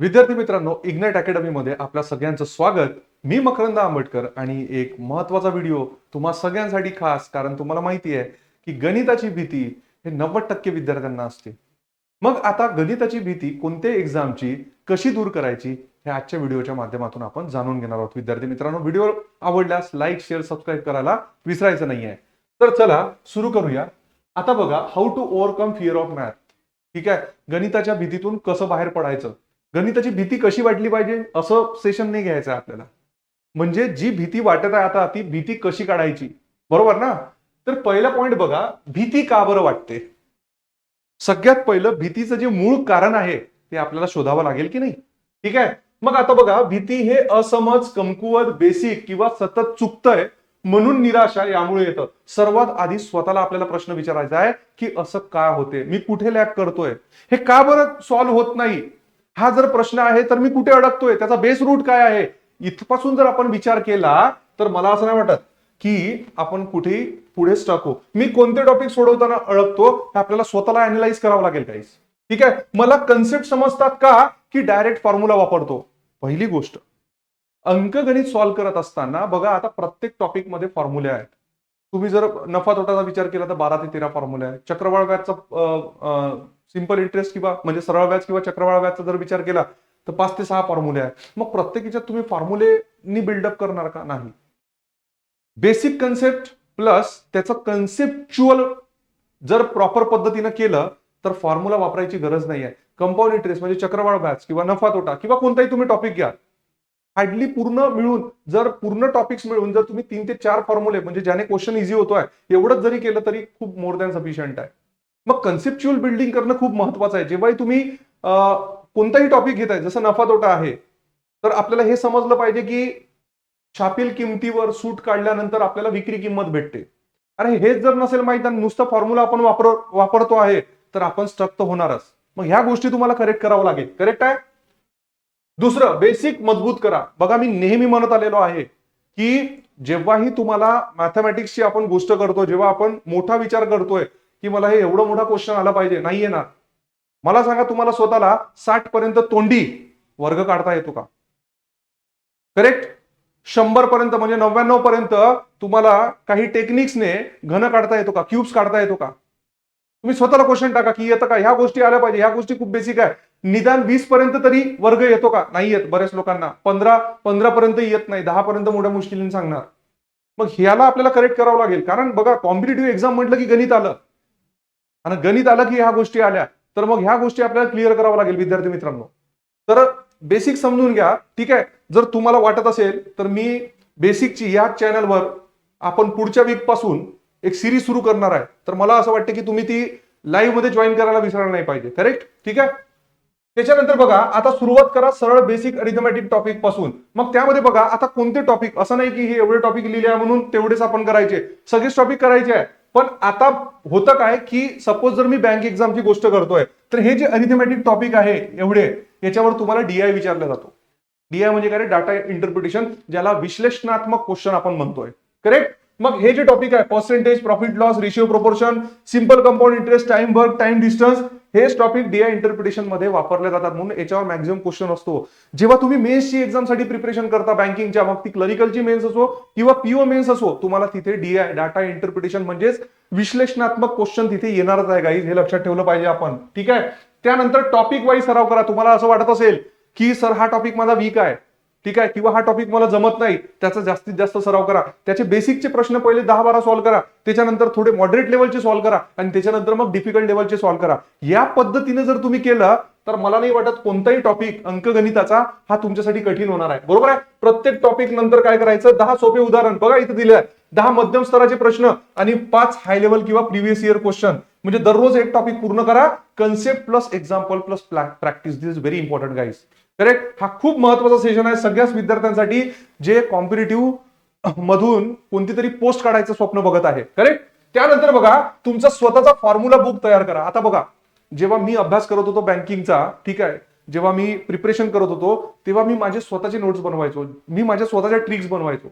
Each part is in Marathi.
विद्यार्थी मित्रांनो इग्नाइट अकॅडमीमध्ये आपल्या सगळ्यांचं स्वागत. मी मकरंद आंबेडकर आणि एक महत्त्वाचा व्हिडिओ तुम्हा सगळ्यांसाठी खास कारण तुम्हाला माहिती आहे की गणिताची भीती हे नव्वद टक्के विद्यार्थ्यांना असते. मग आता गणिताची भीती कोणत्या एक्झामची कशी दूर करायची हे आजच्या व्हिडिओच्या माध्यमातून आपण जाणून घेणार आहोत. विद्यार्थी मित्रांनो व्हिडिओ आवडल्यास लाईक शेअर सबस्क्राईब करायला विसरायचं नाही आहे तर चला सुरू करूया. आता बघा how to overcome fear of math ठीक आहे? गणिताच्या भीतीतून कसं बाहेर पडायचं? गणिताची भीती कशी वाटली पाहिजे असं सेशन नाही घ्यायचं आपल्याला. म्हणजे जी भीती वाटत आहे आता ती भीती कशी काढायची? बरोबर ना? तर पहिला पॉइंट बघा भीती का बरं वाटते? सगळ्यात पहिलं भीतीचं जे मूळ कारण आहे ते आपल्याला शोधावं लागेल की नाही? ठीक आहे? मग आता बघा भीती हे असमज कमकुवत बेसिक किंवा सतत चुकतंय म्हणून निराशा यामुळे येतं. सर्वात आधी स्वतःला आपल्याला प्रश्न विचारायचा आहे की असं का होते? मी कुठे लॅक करतोय? हे का बरं सॉल्व्ह होत नाही? हा जर प्रश्न आहे तर मी कुठे अडकतोय? त्याचा बेस रूट काय आहे? इथपासून जर आपण विचार केला तर मला असं नाही वाटत की आपण कुठे पुढे टाकू मी कोणते टॉपिक सोडवताना अडकतो हे आपल्याला स्वतःला अनालाइज करावं लागेल काहीच ठीक आहे? मला कन्सेप्ट समजतात का? की डायरेक्ट फॉर्म्युला वापरतो. पहिली गोष्ट अंकगणित सॉल्व्ह करत असताना बघा आता प्रत्येक टॉपिकमध्ये फॉर्म्युले आहेत. तुम्ही जर नफा तोटाचा विचार केला तर बारा ते तेरा फॉर्म्युले आहे चक्रवाळ व्याजचा सिंपल इंटरेस्ट किंवा म्हणजे सरळ व्याज किंवा चक्रवाळ व्याजचा जर विचार केला तर पाच ते सहा फॉर्म्युले आहेत. मग प्रत्येकीच्या तुम्ही फॉर्म्युलेनी बिल्डअप करणार का नाही? बेसिक कन्सेप्ट प्लस त्याचं कन्सेप्च्युअल जर प्रॉपर पद्धतीनं केलं तर फॉर्म्युला वापरायची गरज नाही आहे कंपाऊंड इंटरेस्ट म्हणजे चक्रवाळ व्याज किंवा नफा तोटा किंवा कोणताही तुम्ही टॉपिक घ्या. हार्डली पूर्ण मिळून जर पूर्ण टॉपिक्स मिळून जर तुम्ही तीन ते चार फॉर्म्युले म्हणजे ज्याने क्वेश्चन इझी होतोय एवढंच जरी केलं तरी खूप मोर दॅन सफिशियंट आहे. मग कन्सेप्च्युअल बिल्डिंग करणं खूप महत्वाचं आहे. जेव्हाही तुम्ही कोणताही टॉपिक घेताय जसं नफा तोटा आहे तर आपल्याला हे समजलं पाहिजे की छापील किमतीवर सूट काढल्यानंतर आपल्याला विक्री किंमत भेटते. अरे हेच जर नसेल माहीत आणि नुसतं फॉर्म्युला आपण वापर वापरतो आहे तर आपण स्टक तर होणारच. मग ह्या गोष्टी तुम्हाला करेक्ट करावं लागेल. करेक्ट आहे? दुसरं बेसिक मजबूत करा. बघा मी नेहमी म्हणत आलेलो आहे की जेव्हाही तुम्हाला मॅथमॅटिक्सची आपण गोष्ट करतो जेव्हा आपण मोठा विचार करतोय की मला हे एवढं मोठा क्वेश्चन आला पाहिजे. नाही येणार मला सांगा तुम्हाला स्वतःला साठ पर्यंत तोंडी वर्ग काढता येतो का? करेक्ट शंभर पर्यंत म्हणजे नव्याण्णव पर्यंत तुम्हाला काही टेक्निक्सने घन काढता येतो का? क्यूब्स काढता येतो का? तुम्ही स्वतःला क्वेश्चन टाका की येतं का ह्या गोष्टी आल्या पाहिजे. ह्या गोष्टी खूप बेसिक आहे. निदान वीस पर्यंत तरी वर्ग येतो का? नाही येत बऱ्याच लोकांना. पंधरा पंधरा पर्यंत येत नाही. दहा पर्यंत मोठ्या मुश्किलीने सांगणार. मग ह्याला आपल्याला करेक्ट करावं लागेल. कारण बघा कॉम्पिटेटिव्ह एक्झाम म्हटलं की गणित आलं. आणि गणित आलं की ह्या गोष्टी आल्या तर मग ह्या गोष्टी आपल्याला क्लिअर करावं लागेल विद्यार्थी मित्रांनो. तर बेसिक समजून घ्या ठीक आहे? जर तुम्हाला वाटत असेल तर मी बेसिकची या चॅनलवर आपण पुढच्या वीकपासून एक सिरीज सुरू करणार आहे. तर मला असं वाटतं की तुम्ही ती लाईव्हमध्ये जॉईन करायला विसरायला नाही पाहिजे करेक्ट ठीक आहे? त्याच्यानंतर बघा आता सुरुवात करा सरळ बेसिक अरिथमॅटिक टॉपिकपासून. मग त्यामध्ये बघा आता कोणते टॉपिक असं नाही की हे एवढे टॉपिक लिहिले आहे म्हणून तेवढेच आपण करायचे. सगळेच टॉपिक करायचे आहे. पण आता होतं काय की सपोज जर मी बँक एक्झामची गोष्ट करतोय तर हे जे अरिथमॅटिक टॉपिक आहे एवढे याच्यावर तुम्हाला डीआय विचारला जातो. डीआय म्हणजे काय डाटा इंटरप्रिटेशन ज्याला विश्लेषणात्मक क्वेश्चन आपण म्हणतोय. करेक्ट मग हे जे टॉपिक आहे percentage profit loss ratio proportion simple compound interest time work time distance हेच टॉपिक डीआय इंटरप्रिटेशनमध्ये वापरले जातात. म्हणून याच्यावर मॅक्झिमम क्वेश्चन असतो. जेव्हा तुम्ही मेन्सची एक्झामसाठी प्रिपरेशन करता बँकिंगच्या मग ती क्लरिकलची मेन्स असो किंवा पीओ मेन्स असो तुम्हाला तिथे डीआय डाटा इंटरप्रिटेशन म्हणजेच विश्लेषणात्मक क्वेश्चन तिथे येणारच आहे गाईज हे लक्षात ठेवलं पाहिजे आपण. ठीक आहे? त्यानंतर टॉपिक वाईज सराव करा. तुम्हाला असं वाटत असेल की सर हा टॉपिक माझा वीक आहे. ठीक आहे? किंवा हा टॉपिक मला जमत नाही त्याचा जास्तीत जास्त सराव करा. त्याचे बेसिकचे प्रश्न पहिले दहा बारा सॉल्व्ह करा. त्याच्यानंतर थोडे मॉडरेट लेवलचे सॉल्व्ह करा. आणि त्याच्यानंतर मग डिफिकल्ट लेवलचे सॉल्व्ह करा. या पद्धतीने जर तुम्ही केलं तर मला नाही वाटत कोणताही टॉपिक अंकगणिताचा हा तुमच्यासाठी कठीण होणार आहे. बरोबर आहे? प्रत्येक टॉपिक नंतर काय करायचं? दहा सोपे उदाहरण. बघा इथे दिले आहे दहा मध्यम स्तराचे प्रश्न आणि पाच हाय लेवल किंवा प्रिव्हियस इयर क्वेश्चन म्हणजे दररोज एक टॉपिक पूर्ण करा. Concept plus example plus practice this is very important guys correct हा खूप महत्त्वाचा सेशन आहे. सगळ्याच विद्यार्थ्यांसाठी जे कॉम्पिटेटिव्ह मधून कोणती तरी पोस्ट काढायचं स्वप्न बघत आहे. करेक्ट त्यानंतर बघा तुमचा स्वतःचा फॉर्म्युला बुक तयार करा. आता बघा जेव्हा मी अभ्यास करत होतो बँकिंगचा ठीक आहे? जेव्हा मी प्रिपरेशन करत होतो तेव्हा मी माझे स्वतःचे नोट्स बनवायचो. मी माझ्या स्वतःच्या ट्रिक्स बनवायचो.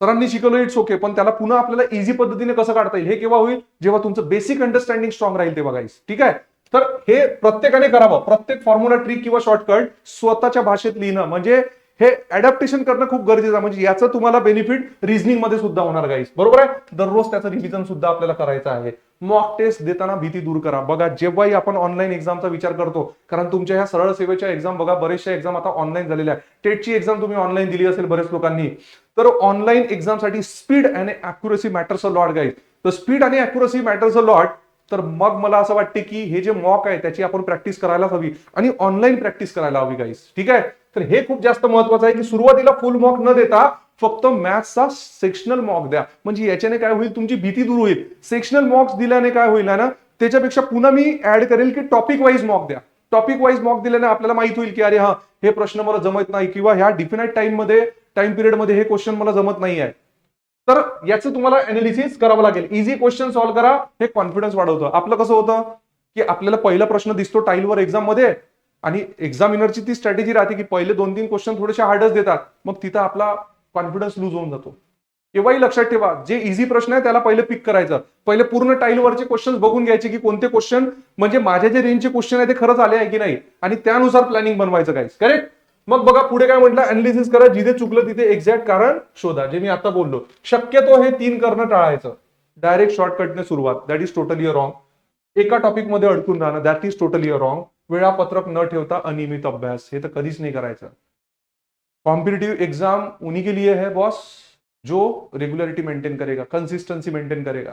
सरांनी शिकवलं इट्स ओके पण त्याला पुन्हा आपल्याला इझी पद्धतीने कसं काढता येईल? हे केव्हा होईल? जेव्हा तुमचं बेसिक अंडरस्टँडिंग स्ट्रॉंग राहील तेव्हा गाईस ठीक आहे? तर हे प्रत्येकाने करावं. प्रत्येक फॉर्म्युला ट्रिक किंवा शॉर्टकट स्वतःच्या भाषेत लिहिणं. म्हणजे हे अडॅप्टेशन करणं खूप गरजेचं आहे. म्हणजे याचं तुम्हाला बेनिफिट रिझनिंगमध्ये सुद्धा होणार गाईस बरोबर आहे? दररोज त्याचं रिव्हिजन सुद्धा आपल्याला करायचं आहे. मॉक टेस्ट देताना भीती दूर करा. बघा जेव्हाही आपण ऑनलाईन एक्झामचा विचार करतो कारण तुमच्या ह्या सरळ सेवेच्या एक्झाम बघा बरेचशा एक्झाम आता ऑनलाईन झालेल्या आहे टेटची एक्झाम तुम्ही ऑनलाईन दिली असेल बरेच लोकांनी. तर ऑनलाईन एक्झामसाठी speed and accuracy matters a lot guys तर स्पीड आणि अॅक्युरेसी मॅटर्स अ लॉट तर मग मला असं वाटते की हे जे मॉक आहे त्याची आपण प्रॅक्टिस करायला हवी. आणि ऑनलाईन प्रॅक्टिस करायला हवी गाईस ठीक आहे? तर हे खूप जास्त महत्वाचं आहे की सुरुवातीला फुल मॉक न देता फक्त मॅथ्सचा सेक्शनल मॉक द्या. म्हणजे याच्याने काय होईल तुमची भीती दूर होईल. सेक्शनल मॉक्स दिल्याने काय होईल ना त्याच्यापेक्षा पुन्हा मी ऍड करेल की टॉपिक वाईज मॉक द्या. टॉपिक वाईज मॉक दिल्याने आपल्याला माहीत होईल की अरे हा हे प्रश्न मला जमत नाही किंवा ह्या डिफिनाईट टाइममध्ये टाइम पिरियडमध्ये हे क्वेश्चन मला जमत नाही आहे तर याचं तुम्हाला अनालिसिस करावं लागेल. इझी क्वेश्चन सॉल्व्ह करा हे कॉन्फिडन्स वाढवतं. आपलं कसं होतं की आपल्याला पहिला प्रश्न दिसतो टाईलवर एक्झाममध्ये आणि एक्झामिनरची ती स्ट्रॅटेजी राहते की पहिले दोन तीन क्वेश्चन थोडेसे हार्डच देतात. मग तिथं आपला कॉन्फिडन्स लूज होऊन जातो. केव्हाही लक्षात ठेवा जे इझी प्रश्न आहे त्याला पहिले पिक करायचं. पहिले पूर्ण टाईलवरचे क्वेश्चन बघून घ्यायचे की कोणते क्वेश्चन म्हणजे माझ्या जे रेंजचे क्वेश्चन आहे ते खरंच आले आहे की नाही? आणि त्यानुसार प्लॅनिंग बनवायचं काय करेक्ट मग बघा पुढे काय म्हटलं? अनालिसिस करा जिथे चुकलं तिथे एक्झॅक्ट कारण शोधा. जे मी आता बोललो. शक्यतो हे तीन करणं टाळायचं. डायरेक्ट शॉर्टकटने सुरुवात. दॅट इज टोटली रॉंग एका टॉपिकमध्ये अडकून राहणं दॅट इज टोटली रॉंग वेळापत्रक न ठेवता अनियमित अभ्यास. हे तर कधीच नाही करायचं. कॉम्पिटेटिव्ह एग्जाम उन्हीं के लिए है बॉस जो रेगुलरिटी मेंटेन करेगा कंसिस्टेंसी मेंटेन करेगा.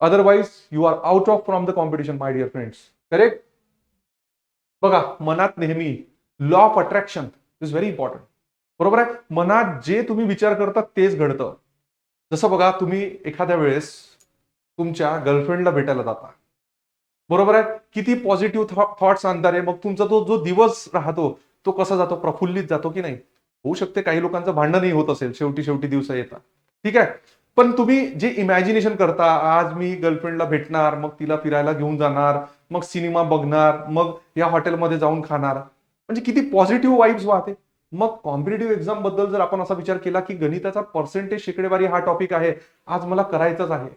Otherwise you are out of from the competition my dear friends correct बघा मनात नेहमी law of attraction is very important बरोबर आहे? मनात जे तुम्ही विचार करता तेच घडतं. जसं बघा तुम्ही एखाद्या वेळेस तुमच्या गर्लफ्रेंडला भेटायला जाता. बरोबर आहे? किती पॉझिटिव्ह थॉट्स आणणार आहे. मग तुमचा तो जो दिवस राहतो तो कसा जातो? प्रफुल्लित जातो की नाही? होऊ शकते. काही लोकांचं भांडणही होत असेल. शेवटी शेवटी दिवस येतात. ठीक आहे? पण तुम्ही जे इमॅजिनेशन करता आज मी गर्लफ्रेंडला भेटणार मग तिला फिरायला घेऊन जाणार मग सिनेमा बघणार मग या हॉटेलमध्ये जाऊन खाणार म्हणजे किती पॉझिटिव्ह वाईब्स वाहते. मग कॉम्पिटेटिव्ह एक्झामबद्दल जर आपण असा विचार केला की गणिताचा पर्सेंटेज शेकडेवारी हा टॉपिक आहे आज मला करायचाच आहे.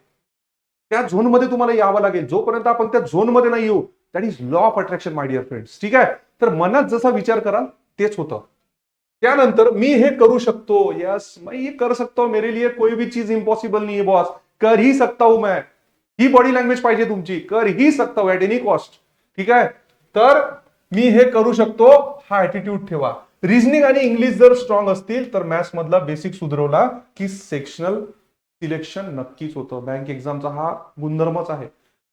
त्या झोनमध्ये तुम्हाला यावं लागेल. जोपर्यंत आपण त्या झोनमध्ये नाही येऊ that is law of attraction my dear friends ठीक आहे? तर मनात जसा विचार कराल तेच होतं. त्यानंतर मी हे करू शकतो. यस मैं ये कर सकता हूं. मेरे लिए कोई भी चीज इम्पॉसिबल नहीं है बॉस कर ही सकता हूं मैं. ही बॉडी लँग्वेज पाहिजे तुमची. कर ही सकता हूं ऍट एनी कॉस्ट ठीक आहे? तर मी हे करू शकतो हा ऍटिट्यूड ठेवा. रिझनिंग आणि इंग्लिश जर स्ट्रॉंग असतील तर मॅथ्स मधला बेसिक सुधरवला की सेक्शनल सिलेक्शन नक्कीच होतं. बँक एक्झामचा हा गुणधर्मच आहे.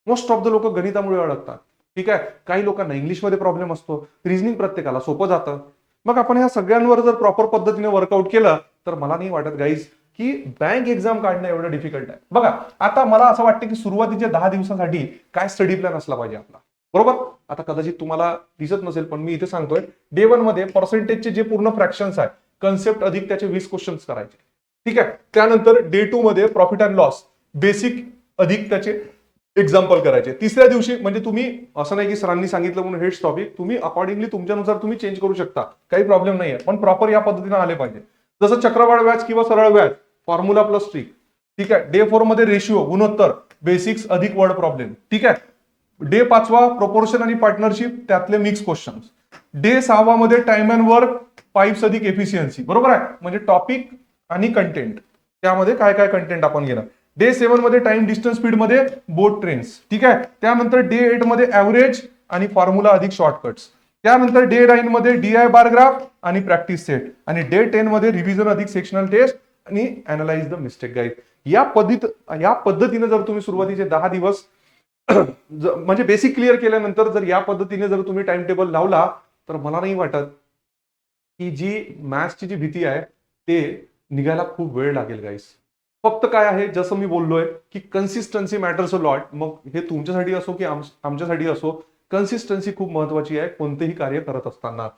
मोस्ट ऑफ द लोक गणितामुळे अडकतात. ठीक आहे? काही लोकांना इंग्लिशमध्ये प्रॉब्लेम असतो. रिझनिंग प्रत्येकाला सोपं जातं. मग आपण ह्या सगळ्यांवर जर प्रॉपर पद्धतीने वर्कआउट केलं तर मला नाही वाटत गाईज की बँक एक्झाम काढणं एवढं डिफिकल्ट आहे. बघा आता मला असं वाटतं की सुरुवातीच्या दहा दिवसासाठी काय स्टडी प्लॅन असला पाहिजे आपला? बरोबर? आता कदाचित तुम्हाला दिसत नसेल पण मी इथे सांगतोय डे वनमध्ये पर्सेंटेजचे जे पूर्ण फ्रॅक्शन्स आहे कन्सेप्ट अधिक त्याचे वीस क्वेश्चन्स करायचे. ठीक आहे? त्यानंतर डे टू मध्ये प्रॉफिट अँड लॉस बेसिक अधिक त्याचे एक्झाम्पल करायचे. तिसऱ्या दिवशी म्हणजे तुम्ही असं नाही की सरांनी सांगितलं म्हणून हेच टॉपिक तुम्ही अकॉर्डिंगली तुमच्यानुसार तुम्ही चेंज करू शकता. काही प्रॉब्लेम नाही आहे पण प्रॉपर या पद्धतीने आले पाहिजे. जसं चक्रवाढ व्याज किंवा सरळ व्याज फॉर्म्युला प्लस ट्रिक ठीक आहे? डे फोरमध्ये रेशिओ गुणोत्तर बेसिक्स अधिक वर्ड प्रॉब्लेम ठीक आहे? डे पाचवा प्रोपोर्शन आणि पार्टनरशिप त्यातले मिक्स क्वेश्चन्स डे सहावा मध्ये टाइम अँड वर्क पाईप्स अधिक एफिशियन्सी बरोबर आहे? म्हणजे टॉपिक आणि कंटेंट त्यामध्ये काय काय कंटेंट आपण घेणार? डे सेव्हनमध्ये टाइम डिस्टन्स स्पीडमध्ये बोट ट्रेन्स ठीक आहे? त्यानंतर डे एटमध्ये ऍव्हरेज आणि फॉर्म्युला अधिक शॉर्टकट्स त्यानंतर डे नाईन मध्ये डीआय बारग्राफ आणि प्रॅक्टिस सेट आणि डे टेन मध्ये रिव्हिजन अधिक सेक्शनल टेस्ट आणि अनालाइज द मिस्टेक गाईड या पद्धत या पद्धतीने जर तुम्ही सुरुवातीचे दहा दिवस म्हणजे बेसिक क्लिअर केल्यानंतर जर या पद्धतीने जर तुम्ही टाइम टेबल लावला तर मला नाही वाटत की जी मॅथ्सची जी भीती आहे ते निघायला खूप वेळ लागेल गाईस फक्त काय आहे जसं मी बोललोय की कन्सिस्टन्सी मॅटर्स अ लॉट मग हे तुमच्यासाठी असो की आमच्यासाठी असो कन्सिस्टन्सी खूप महत्वाची आहे कोणतेही कार्य करत असताना.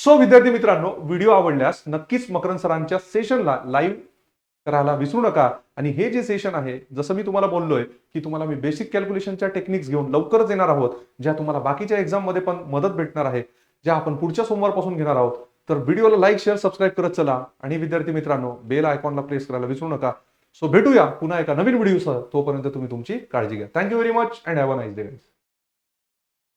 सो विद्यार्थी मित्रांनो व्हिडिओ आवडल्यास नक्कीच मकरन सरांच्या सेशनला लाईव्ह करायला विसरू नका. आणि हे जे सेशन आहे जसं मी तुम्हाला बोललोय की तुम्हाला मी बेसिक कॅल्क्युलेशनच्या टेक्निक्स घेऊन लवकरच येणार आहोत ज्या तुम्हाला बाकीच्या एक्झाममध्ये पण मदत भेटणार आहे ज्या आपण पुढच्या सोमवारपासून घेणार आहोत. तर व्हिडिओला लाईक शेअर सबस्क्राईब करत चला. आणि विद्यार्थी मित्रांनो बेल आयकॉनला प्रेस करायला विसरू नका. सो भेटूया पुन्हा एका नवीन व्हिडिओसह तोपर्यंत तुम्ही तुमची काळजी घ्या. Thank you very much and have a nice day